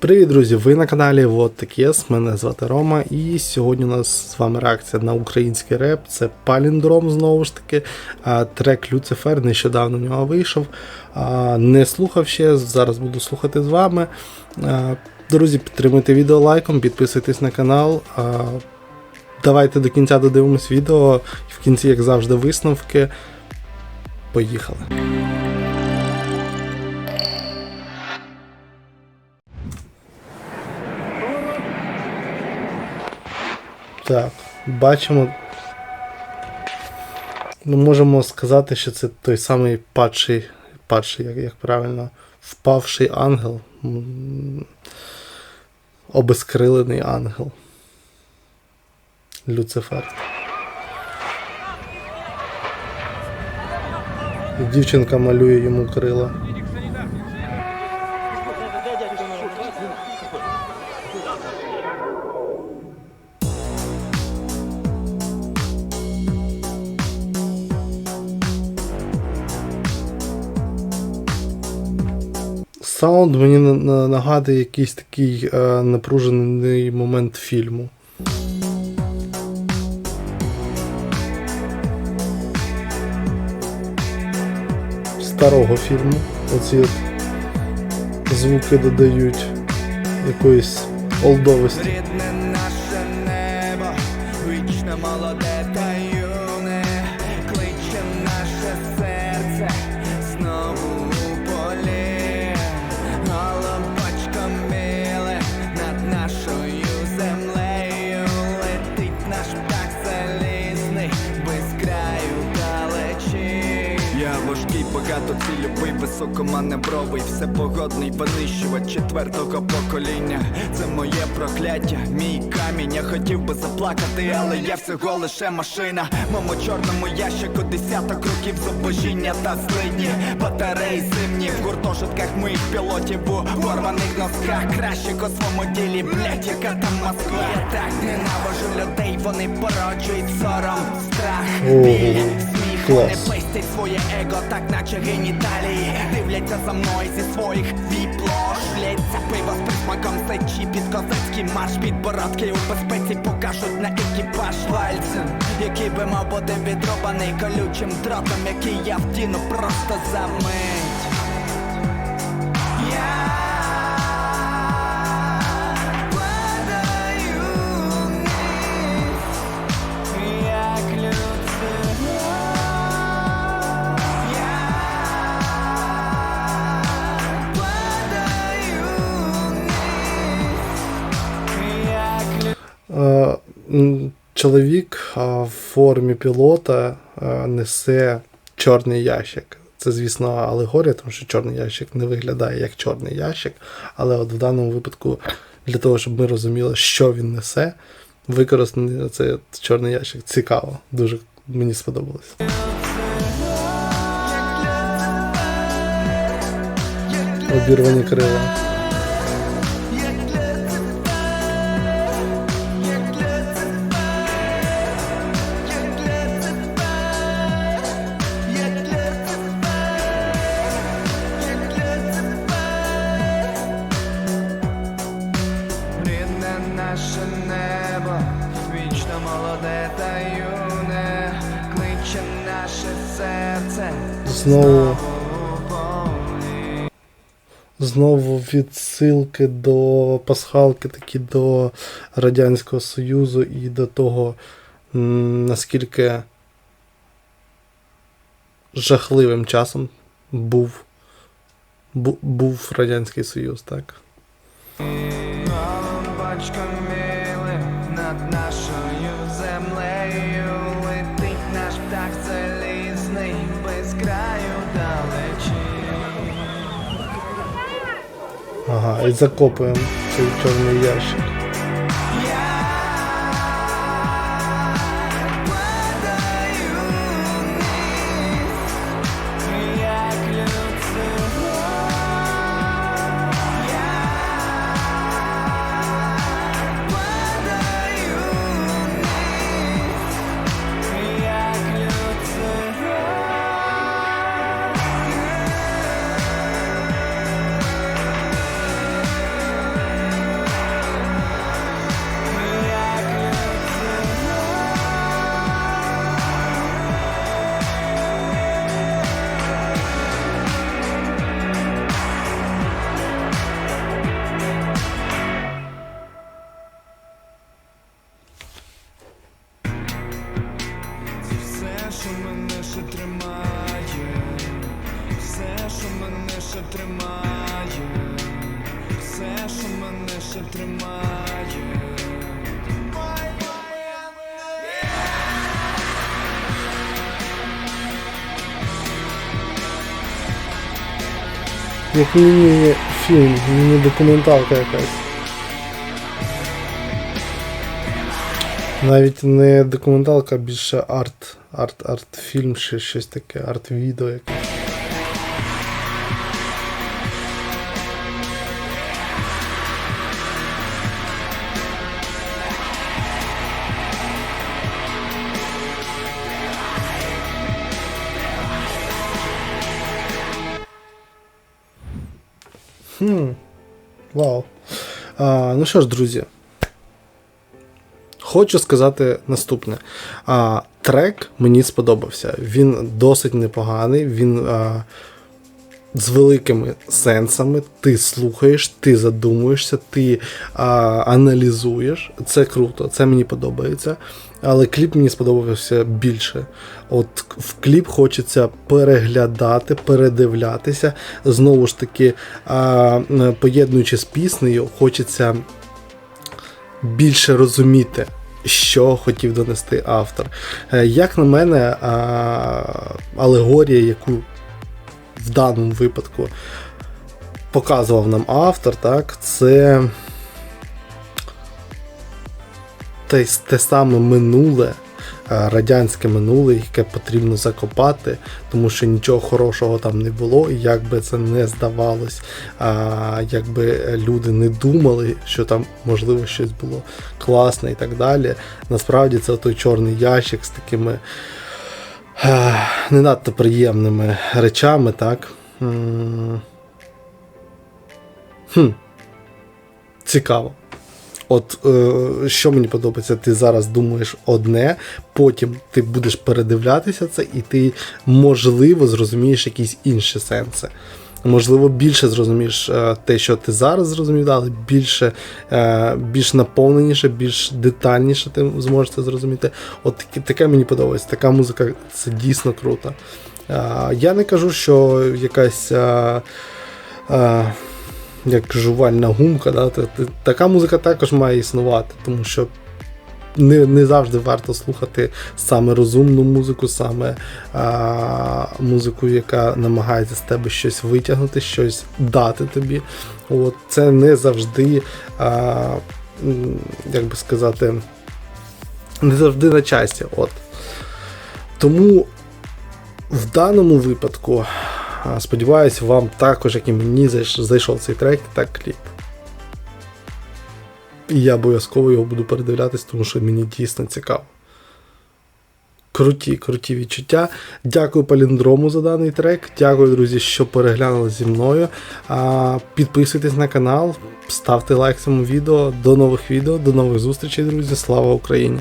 Привіт, друзі! Ви на каналі Вот Такес, мене звати Рома, і сьогодні у нас з вами реакція на український реп. Це Паліндром знову ж таки. Трек Люцифер нещодавно у нього вийшов. Не слухав ще, зараз буду слухати з вами. Друзі, підтримуйте відео лайком, підписуйтесь на канал. Давайте до кінця додивимось відео. В кінці, як завжди, висновки. Поїхали. Так, бачимо. Ми можемо сказати, що це той самий падший, падший, як, як правильно, впавший ангел. Обескрилений ангел. Люцифер. Дівчинка малює йому крила. Саунд мені на- на- нагадує якийсь такий е, напружений момент фільму. Старого фільму. Оці от звуки додають якоїсь олдовості. Багатоцільовий, високоманевровий, всепогодний винищувач четвертого покоління. Це моє прокляття, мій камінь. Я хотів би заплакати, але я всього лише машина. Моєму чорному ящику десяток років зубожіння та злидні. Батареї зимні в гуртожитках моїх пілотів у порваних носках. Краще у своєму ділі, блять, яка там Москва. Я так ненавижу людей, вони породжують сором, страх, біль, Вони клас. Своє его, так наче геніталії. Дивляться за мною зі своїх віплош Лється пиво з присмаком сечі Під козацький марш, під бородки у безпеці Покажуть на екіпаж. Вальцем Який би мав бути відрубаний колючим дротом Який я втіну просто за мить Чоловік в формі пілота е, несе чорний ящик. Це, звісно, алегорія, тому що чорний ящик не виглядає як чорний ящик. Але от в даному випадку, для того, щоб ми розуміли, що він несе, використаний цей чорний ящик. Цікаво. Дуже мені сподобалось. Обірвані крила. Знову. Знову відсилки до пасхалки, такі до Радянського Союзу і до того, наскільки жахливим часом був, був Радянський Союз, так? Ага, і закопуємо цей чорний ящик. Мене ще тримає. Як міні-фільм, міні-документалка якась. Навіть не документалка, а більше арт, арт, арт-фільм, чи щось таке, арт-відео якесь. Хм. Вау. А, ну що ж, друзі. Хочу сказати наступне. А, трек мені сподобався. Він досить непоганий, він а, з великими сенсами. Ти слухаєш, ти задумуєшся, ти а, аналізуєш. Це круто, це мені подобається. Але кліп мені сподобався більше. От в кліп хочеться переглядати, передивлятися. Знову ж таки, а, поєднуючи з піснею, хочеться більше розуміти, що хотів донести автор. Е, Як на мене, алегорія, яку в даному випадку показував нам автор, так, це те, те саме минуле, е, радянське минуле, яке потрібно закопати, тому що нічого хорошого там не було, і як би це не здавалось, якби люди не думали, що там можливо щось було класне і так далі. Насправді це той чорний ящик з такими не надто приємними речами, так. Хм. Цікаво. От е, що мені подобається, ти зараз думаєш одне, потім ти будеш передивлятися це, і ти, можливо, зрозумієш якісь інші сенси. Можливо, більше зрозумієш е, те, що ти зараз зрозумів, але більше, е, більш наповненіше, більш детальніше ти зможеш це зрозуміти. От таке, мені подобається. Така музика це дійсно круто. Е, я не кажу, що якась. Як жувальна гумка, да? та- та- така музика також має існувати, тому що не, не завжди варто слухати саме розумну музику, саме а, музику, яка намагається з тебе щось витягнути, щось дати тобі. От, це не завжди, а, як би сказати, не завжди на часі. От. Тому в даному випадку, а, сподіваюсь, вам також, як і мені, зайшов цей трек, так кліп. І я обов'язково його буду передивлятись, тому що мені дійсно цікаво. Круті, круті відчуття. Дякую Паліндрому за даний трек. Дякую, друзі, що переглянули зі мною. Підписуйтесь на канал, ставте лайк цьому відео. До нових відео, до нових зустрічей, друзі. Слава Україні!